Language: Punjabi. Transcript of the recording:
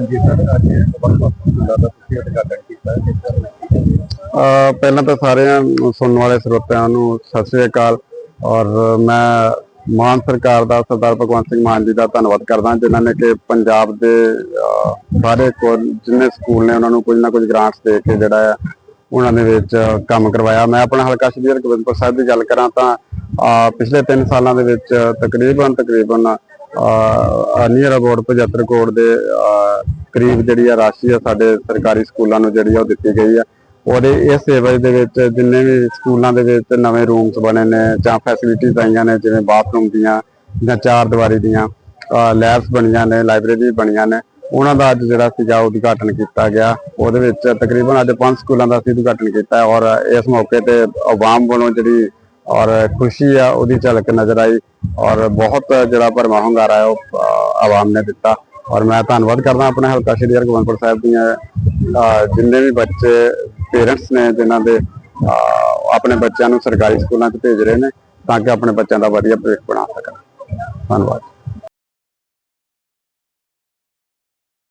ਹਾਂਜੀ ਸਰ ਅੱਜ ਵੱਖ-ਵੱਖ ਸਕੂਲਾਂ ਦਾ ਤੁਸੀਂ ਉਦਘਾਟਨ ਕੀਤਾ ਹੈ ਕਿਸ ਪਹਿਲਾਂ ਤਾਂ ਸਾਰਿਆਂ ਸੁਣਨ ਵਾਲੇ ਸਰੋਤਿਆਂ ਨੂੰ ਸਤਿ ਸ੍ਰੀ ਅਕਾਲ ਔਰ ਮੈਂ ਮਾਨ ਸਰਕਾਰ ਦਾ ਸਰਦਾਰ ਭਗਵੰਤ ਸਿੰਘ ਮਾਨ ਜੀ ਦਾ ਧੰਨਵਾਦ ਕਰਦਾ ਜਿਨ੍ਹਾਂ ਨੇ ਕਿ ਪੰਜਾਬ ਦੇ ਸਾਰੇ ਜਿੰਨੇ ਸਕੂਲ ਨੇ ਉਹਨਾਂ ਨੂੰ ਕੁਝ ਨਾ ਕੁਝ ਗ੍ਰਾਂਟਸ ਦੇ ਕੇ ਜਿਹੜਾ ਆ ਉਹਨਾਂ ਦੇ ਵਿੱਚ ਕੰਮ ਕਰਵਾਇਆ। ਮੈਂ ਆਪਣਾ ਹਲਕਾ ਸ਼੍ਰੀ ਹਰਗੋਬਿੰਦਪੁਰ ਸਾਹਿਬ ਦੀ ਗੱਲ ਕਰਾਂ ਤਾਂ ਅਹ, ਪਿਛਲੇ 3 ਸਾਲਾਂ ਦੇ ਵਿੱਚ ਤਕਰੀਬਨ ਤਕਰੀਬਨ ਨੀਅਰ ਅਬਾਊਟ 75 ਕਰੋੜ ਦੇ ਕਰੀਬ ਜਿਹੜੀ ਆ ਰਾਸ਼ੀ ਆ ਸਾਡੇ ਸਰਕਾਰੀ ਸਕੂਲਾਂ ਨੂੰ ਜਿਹੜੀ ਆ ਉਹ ਦਿੱਤੀ ਗਈ ਆ। ਔਰ ਇਸ ਸੇਵਾ ਦੇ ਵਿੱਚ ਜਿੰਨੇ ਵੀ ਸਕੂਲਾਂ ਦੇ ਵਿੱਚ ਨਵੇਂ ਰੂਮਸ ਬਣੇ ਨੇ ਜਾਂ ਫੈਸਿਲਿਟੀਜ਼ ਆਈਆਂ ਨੇ, ਜਿਵੇਂ ਬਾਥਰੂਮ ਦੀਆਂ ਜਾਂ ਚਾਰ ਦੀਵਾਰੀ ਦੀਆਂ ਲੈਬਸ ਬਣੀਆਂ ਨੇ ਲਾਇਬ੍ਰੇਰੀ ਬਣੀਆਂ ਨੇ, ਉਹਨਾਂ ਦਾ ਅੱਜ ਜਿਹੜਾ ਸੀਗਾ ਉਦਘਾਟਨ ਕੀਤਾ ਗਿਆ। ਉਹਦੇ ਵਿੱਚ ਤਕਰੀਬਨ ਅੱਜ ਪੰਜ ਸਕੂਲਾਂ ਦਾ ਅਸੀਂ ਉਦਘਾਟਨ ਕੀਤਾ ਔਰ ਇਸ ਮੌਕੇ ਤੇ ਆਵਾਮ ਵੱਲੋਂ ਜਿਹੜੀ ਔਰ ਖੁਸ਼ੀ ਆ, ਉਹਦੀ ਝਲਕ ਨਜ਼ਰ ਆਈ ਔਰ ਬਹੁਤ ਜਿਹੜਾ ਭਰਮਾ ਹੁੰਗਾਰਾ ਹੈ, ਉਹ ਆਵਾਮ ਨੇ ਦਿੱਤਾ। ਔਰ ਮੈਂ ਧੰਨਵਾਦ ਕਰਦਾ ਆਪਣੇ ਹਲਕਾ ਸ਼੍ਰੀ ਹਰਗੋਬਿੰਦਪੁਰ ਸਾਹਿਬ ਦੀਆਂ ਜਿੰਨੇ ਵੀ ਬੱਚੇ ਪੇਰੈਂਟਸ ਨੇ ਜਿਨ੍ਹਾਂ ਦੇ ਆਪਣੇ ਬੱਚਿਆਂ ਨੂੰ ਸਰਕਾਰੀ ਸਕੂਲਾਂ 'ਚ ਭੇਜ ਰਹੇ ਨੇ, ਤਾਂ ਕਿ ਆਪਣੇ ਬੱਚਿਆਂ ਦਾ ਵਧੀਆ ਭਵਿੱਖ ਬਣਾ ਸਕਣ। ਧੰਨਵਾਦ।